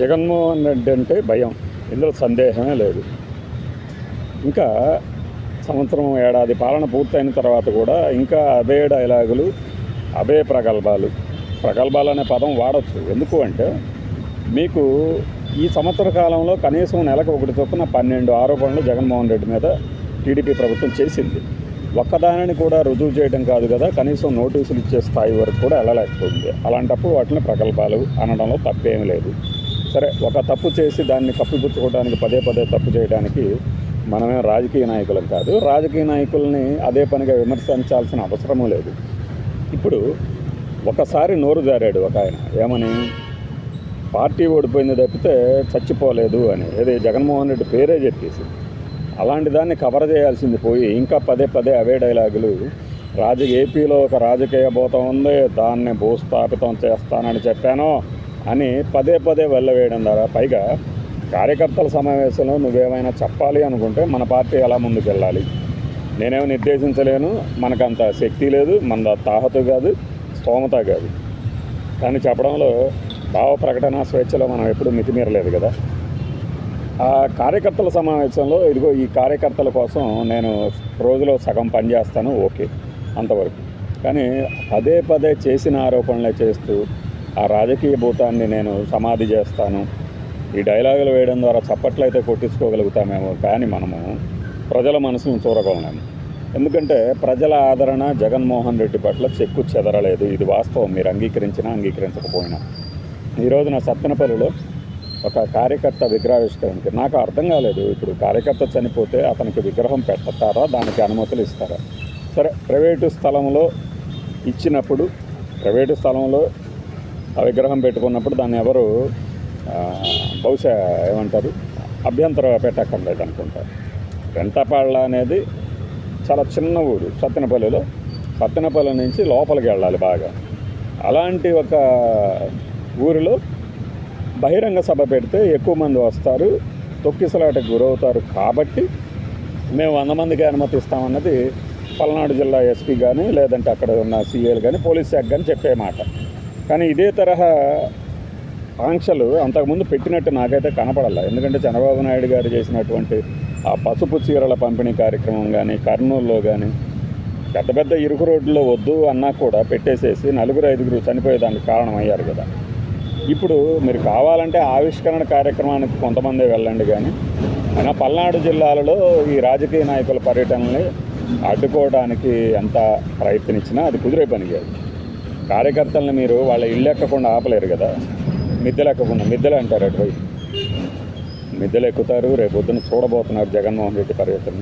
జగన్మోహన్ రెడ్డి అంటే భయం. ఇందులో సందేహమే లేదు. ఇంకా సంవత్సరం ఏడాది పాలన పూర్తయిన తర్వాత కూడా ఇంకా అదే డైలాగులు అవే ప్రగల్భాలు. ప్రగల్భాలు అనే పదం వాడచ్చు. ఎందుకు అంటే మీకు ఈ సంవత్సర కాలంలో కనీసం నెలకు ఒకటి చొప్పున పన్నెండు ఆరోపణలు జగన్మోహన్ రెడ్డి మీద టీడీపీ ప్రభుత్వం చేసింది. ఒక్కదానిని కూడా రుజువు చేయడం కాదు కదా కనీసం నోటీసులు ఇచ్చే స్థాయి వరకు కూడా వెళ్ళలేకపోయింది. అలాంటప్పుడు వాటిని ప్రగల్భాలు అనడంలో తప్పేమీ లేదు. సరే ఒక తప్పు చేసి దాన్ని కప్పిపుచ్చుకోవడానికి పదే పదే తప్పు చేయడానికి మనమే రాజకీయ నాయకులం కాదు. రాజకీయ నాయకుల్ని అదే పనిగా విమర్శించాల్సిన అవసరమూ లేదు. ఇప్పుడు ఒకసారి నోరు జారాడు ఒక ఆయన. ఏమని? పార్టీ ఓడిపోయింది తప్పితే చచ్చిపోలేదు అని. ఏది జగన్మోహన్ రెడ్డి పేరే చెప్పేసి. అలాంటి దాన్ని కవర్ చేయాల్సింది పోయి ఇంకా పదే పదే అవే డైలాగులు. రాజ ఏపీలో ఒక రాజకీయ భూతం ఉంది. దాన్ని భూస్థాపితం చేస్తానని చెప్పాను. అని పదే పదే వెళ్ళవేయడం ద్వారా పైగా కార్యకర్తల సమావేశంలో నువ్వేమైనా చెప్పాలి అనుకుంటే మన పార్టీ ఎలా ముందుకెళ్ళాలి? నేనేమో నిర్దేశించలేను మనకంత శక్తి లేదు మన తాహతు కాదు స్తోమత కాదు. కానీ చెప్పడంలో భావ ప్రకటన స్వేచ్ఛలో మనం ఎప్పుడూ మితిమీరలేదు కదా. ఆ కార్యకర్తల సమావేశంలో ఇదిగో ఈ కార్యకర్తల కోసం నేను రోజులో సగం పని చేస్తాను ఓకే అంతవరకు. కానీ పదే పదే చేసిన ఆరోపణలే చేస్తూ ఆ రాజకీయ భూతాన్ని నేను సమాధి చేస్తాను. ఈ డైలాగులు వేయడం ద్వారా చప్పట్లు అయితే కొట్టించుకోగలుగుతామేమో కానీ మనము ప్రజల మనసును చూడగలము ఎందుకంటే ప్రజల ఆదరణ జగన్మోహన్ రెడ్డి పట్ల చెక్కు చెదరలేదు. ఇది వాస్తవం. మీరు అంగీకరించినా అంగీకరించకపోయినా. ఈరోజు నా సత్తెనపల్లిలో ఒక కార్యకర్త విగ్రహావిష్కరణకి నాకు అర్థం కాలేదు. ఇప్పుడు కార్యకర్త చనిపోతే అతనికి విగ్రహం పెడతారా దానికి అనుమతులు ఇస్తారా? సరే ప్రైవేటు స్థలంలో ఇచ్చినప్పుడు ప్రైవేటు స్థలంలో ఆ విగ్రహం పెట్టుకున్నప్పుడు దాన్ని ఎవరు బహుశా ఏమంటారు అభ్యంతరం పెట్టక్కర్లేదు అనుకుంటారు. వెంటపాళ్ళ అనేది చాలా చిన్న ఊరు సత్తెనపల్లిలో. సత్తెనపల్లి నుంచి లోపలికి వెళ్ళాలి బాగా. అలాంటి ఒక ఊరిలో బహిరంగ సభ పెడితే ఎక్కువ మంది వస్తారు తొక్కిసలాటకు గురవుతారు కాబట్టి మేము వంద మందికి అనుమతిస్తామన్నది పల్నాడు జిల్లా ఎస్పీ కానీ లేదంటే అక్కడ ఉన్న సీఏలు కానీ పోలీస్ శాఖ కానీ చెప్పే మాట. కానీ ఇదే తరహా ఆంక్షలు అంతకుముందు పెట్టినట్టు నాకైతే కనపడాల. ఎందుకంటే చంద్రబాబు నాయుడు గారు చేసినటువంటి ఆ పసుపు చీరల పంపిణీ కార్యక్రమం కానీ కర్నూలులో కానీ పెద్ద పెద్ద ఇరుకు రోడ్లో వద్దు అన్నా కూడా పెట్టేసేసి నలుగురు ఐదుగురు చనిపోయేదానికి కారణమయ్యారు కదా. ఇప్పుడు మీరు కావాలంటే ఆవిష్కరణ కార్యక్రమానికి కొంతమంది వెళ్ళండి కానీ అయినా పల్నాడు జిల్లాలలో ఈ రాజకీయ నాయకుల పర్యటనని అడ్డుకోవడానికి ఎంత ప్రయత్నించినా అది కుదిరే పని కాదు. కార్యకర్తలను మీరు వాళ్ళ ఇల్లు ఎక్కకుండా ఆపలేరు కదా. మిద్దెలు ఎక్కకుండా మిద్దెలు అంటారు అటువైపు మిద్దెలు ఎక్కుతారు రేపు పొద్దున చూడబోతున్నారు జగన్మోహన్ రెడ్డి పర్యటన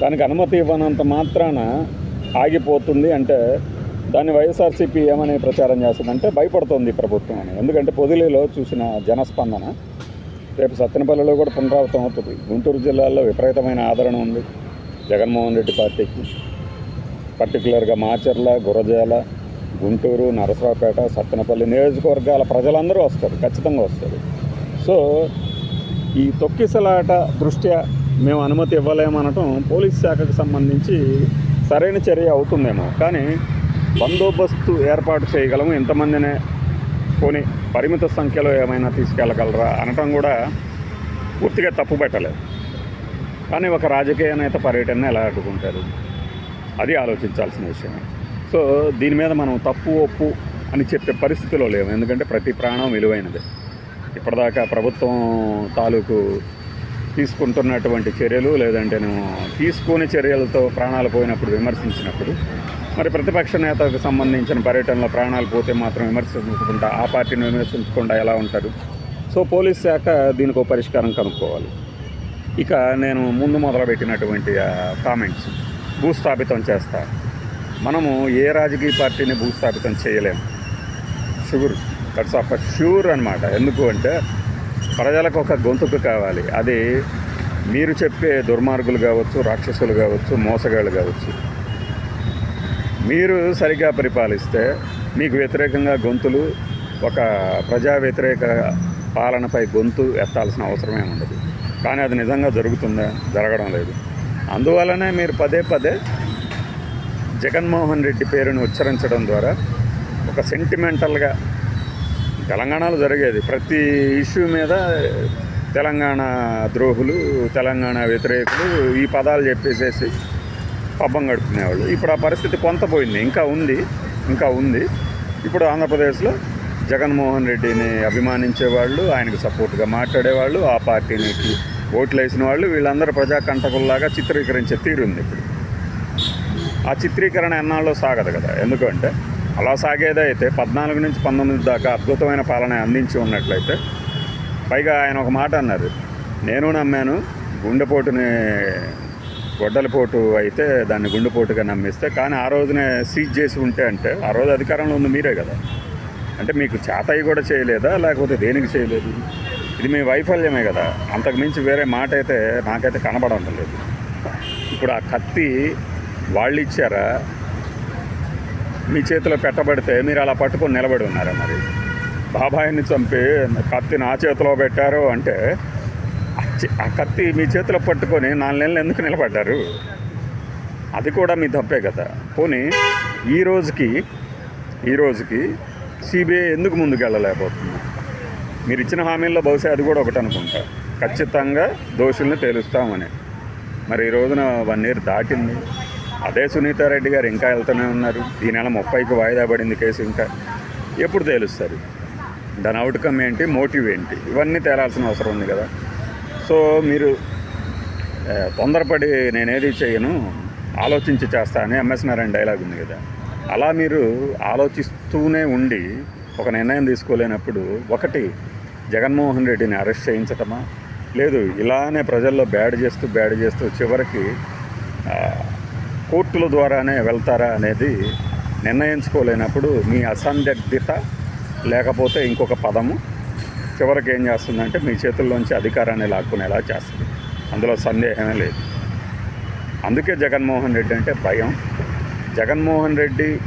దానికి అనుమతి ఇవ్వనంత మాత్రాన ఆగిపోతుంది అంటే దాన్ని వైఎస్ఆర్సీపీ ఏమని ప్రచారం చేస్తుందంటే భయపడుతుంది ప్రభుత్వం అని. ఎందుకంటే పొదిలిలో చూసిన జనస్పందన రేపు సత్తెనపల్లిలో కూడా పునరావృతం అవుతుంది. గుంటూరు జిల్లాలో విపరీతమైన ఆదరణ ఉంది జగన్మోహన్ రెడ్డి పార్టీకి. పర్టికులర్గా మాచర్ల గురజాల గుంటూరు నరసరావుపేట సత్తెనపల్లి నియోజకవర్గాల ప్రజలందరూ వస్తారు ఖచ్చితంగా వస్తారు. సో ఈ తొక్కిసలాట దృష్ట్యా మేము అనుమతి ఇవ్వలేమనటం పోలీస్ శాఖకు సంబంధించి సరైన చర్య అవుతుందేమో. కానీ బందోబస్తు ఏర్పాటు చేయగలము ఇంతమందినే కొని పరిమిత సంఖ్యలో ఏమైనా తీసుకెళ్ళగలరా అనటం కూడా పూర్తిగా తప్పు పెట్టలేదు. కానీ ఒక రాజకీయ నేత పర్యటన ఎలా అడ్డుకుంటారు అది ఆలోచించాల్సిన విషయం సో దీని మీద మనం తప్పు ఒప్పు అని చెప్పే పరిస్థితిలో లేవు ఎందుకంటే ప్రతి ప్రాణం విలువైనది. ఇప్పటిదాకా ప్రభుత్వం తాలూకు తీసుకుంటున్నటువంటి చర్యలు లేదంటే నేను తీసుకునే చర్యలతో ప్రాణాలు పోయినప్పుడు విమర్శించినప్పుడు మరి ప్రతిపక్ష నేతకు సంబంధించిన పర్యటనలో ప్రాణాలు పోతే మాత్రం విమర్శించకుండా ఆ పార్టీని విమర్శించకుండా ఎలా ఉంటారు? సో పోలీస్ శాఖ దీనికి ఒక పరిష్కారం కనుక్కోవాలి. ఇక నేను ముందు మొదలుపెట్టినటువంటి కామెంట్స్ భూస్థాపితం చేస్తాను మనము ఏ రాజకీయ పార్టీని భూస్థాపితం చేయలేము. షుగర్ దట్స్ ఆఫ్ షూర్ అనమాట ఎందుకు అంటే ప్రజలకు ఒక గొంతుకు కావాలి. అది మీరు చెప్పే దుర్మార్గులు కావచ్చు రాక్షసులు కావచ్చు మోసగాళ్ళు కావచ్చు. మీరు సరిగా పరిపాలిస్తే మీకు వ్యతిరేకంగా గొంతులు ఒక ప్రజా వ్యతిరేక పాలనపై గొంతు ఎత్తాల్సిన అవసరమే ఉండదు. కానీ అది నిజంగా జరుగుతుందా? జరగడం లేదు. అందువలనే మీరు పదే పదే జగన్మోహన్ రెడ్డి పేరును ఉచ్చరించడం ద్వారా ఒక సెంటిమెంటల్గా తెలంగాణలో జరిగేది. ప్రతి ఇష్యూ మీద తెలంగాణ ద్రోహులు తెలంగాణ వ్యతిరేకులు ఈ పదాలు చెప్పేసేసి పబ్బం గడుపుకునేవాళ్ళు ఇప్పుడు ఆ పరిస్థితి కొంత పోయింది. ఇంకా ఉంది. ఇంకా ఉంది. ఇప్పుడు ఆంధ్రప్రదేశ్లో జగన్మోహన్ రెడ్డిని అభిమానించే వాళ్ళు ఆయనకు సపోర్ట్గా మాట్లాడేవాళ్ళు ఆ పార్టీని ఓట్లు వేసిన వాళ్ళు వీళ్ళందరూ ప్రజాకంటకుల్లాగా చిత్రీకరించే తీరుంది ఇప్పుడు. ఆ చిత్రీకరణ ఎన్నాళ్ళు సాగదు కదా. ఎందుకంటే అలా సాగేదైతే పద్నాలుగు నుంచి పంతొమ్మిది దాకా అద్భుతమైన పాలన అందించి ఉన్నట్లయితే పైగా ఆయన ఒక మాట అన్నారు. నేను నమ్మాను గుండెపోటుని గొడ్డలపోటు అయితే దాన్ని గుండెపోటుగా నమ్మిస్తే కానీ ఆ రోజునే సీజ్ చేసి ఉంటే అంటే ఆ రోజు అధికారంలో ఉంది మీరే కదా. అంటే మీకు చేతయి కూడా చేయలేదా? లేకపోతే దేనికి చేయలేదు? ఇది మీ వైఫల్యమే కదా. అంతకుమించి వేరే మాట అయితే నాకైతే కనబడడం లేదు. ఇప్పుడు ఆ కత్తి వాళ్ళు ఇచ్చారా? మీ చేతిలో పెట్టబడితే మీరు అలా పట్టుకొని నిలబడి ఉన్నారా మరి? బాబాయిని చంపి కత్తి నా చేతిలో పెట్టారు అంటే ఆ కత్తి మీ చేతిలో పట్టుకొని నాలుగు నెలలు ఎందుకు నిలబడ్డారు? అది కూడా మీ తప్పే కదా. పోనీ ఈ రోజుకి ఈ రోజుకి సిబిఐ ఎందుకు ముందుకు వెళ్ళలేకపోతుంది మీరు ఇచ్చిన హామీల్లో బహుశా అది కూడా ఒకటి అనుకుంటా. ఖచ్చితంగా దోషుల్ని తేలుస్తామని. మరి ఈ రోజున వన్ ఇయర్ దాటింది. అదే సునీతారెడ్డి గారు ఇంకా వెళ్తూనే ఉన్నారు. ఈ నెల ముప్పైకి వాయిదా పడింది కేసు ఇంకా. ఎప్పుడు తేలుస్తారు? దాని అవుట్కమ్ ఏంటి? మోటివ్ ఏంటి? ఇవన్నీ తేలాల్సిన అవసరం ఉంది కదా. సో మీరు తొందరపడి నేనేది చేయను ఆలోచించి చేస్తా అని ఎంఎస్ నారాయణ డైలాగ్ ఉంది కదా. అలా మీరు ఆలోచిస్తూనే ఉండి ఒక నిర్ణయం తీసుకోలేనప్పుడు ఒకటి జగన్మోహన్ రెడ్డిని అరెస్ట్ చేయించటమా? లేదు ఇలానే ప్రజల్లో బ్యాడ్ చేస్తూ బ్యాడ్ చేస్తూ చివరికి కోర్టుల ద్వారానే వెళ్తారా అనేది నిర్ణయించుకోలేనప్పుడు మీ అసందిగ్ధత లేకపోతే ఇంకొక పదము చివరికి ఏం చేస్తుందంటే మీ చేతుల్లోంచి అధికారాన్ని లాక్కునేలా చేస్తుంది. అందులో సందేహమే లేదు. అందుకే జగన్మోహన్ రెడ్డి అంటే భయం. జగన్మోహన్ రెడ్డి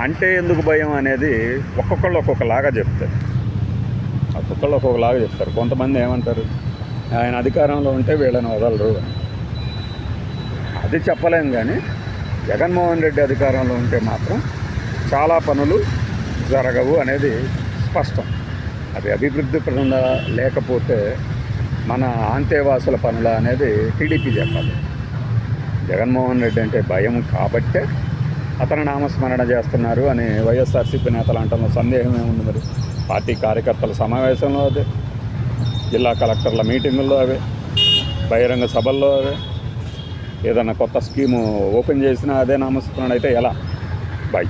అంటే ఎందుకు భయం అనేది ఒక్కొక్కళ్ళు ఒక్కొక్కలాగా చెప్తారు. ఒక్కొక్కళ్ళు ఒక్కొక్కలాగా చెప్తారు. కొంతమంది ఏమంటారు? ఆయన అధికారంలో ఉంటే వీళ్ళని వదలరు అని. అది చెప్పలేము కానీ జగన్మోహన్ రెడ్డి అధికారంలో ఉంటే మాత్రం చాలా పనులు జరగవు అనేది స్పష్టం. అది అభివృద్ధి పనుల లేకపోతే మన ఆంతేవాసుల పనుల అనేది టీడీపీ చెప్పాలి. జగన్మోహన్ రెడ్డి అంటే భయం కాబట్టే అతను నామస్మరణ చేస్తున్నారు అని వైఎస్ఆర్సీపీ నేతలు అంటున్న సందేహం ఏముంది మరి? పార్టీ కార్యకర్తల సమావేశంలో అదే జిల్లా కలెక్టర్ల మీటింగుల్లో అవే బహిరంగ సభల్లో అవే. ఏదైనా కొత్త స్కీము ఓపెన్ చేసినా అదే నామస్మరణ అయితే ఎలా? బాయ్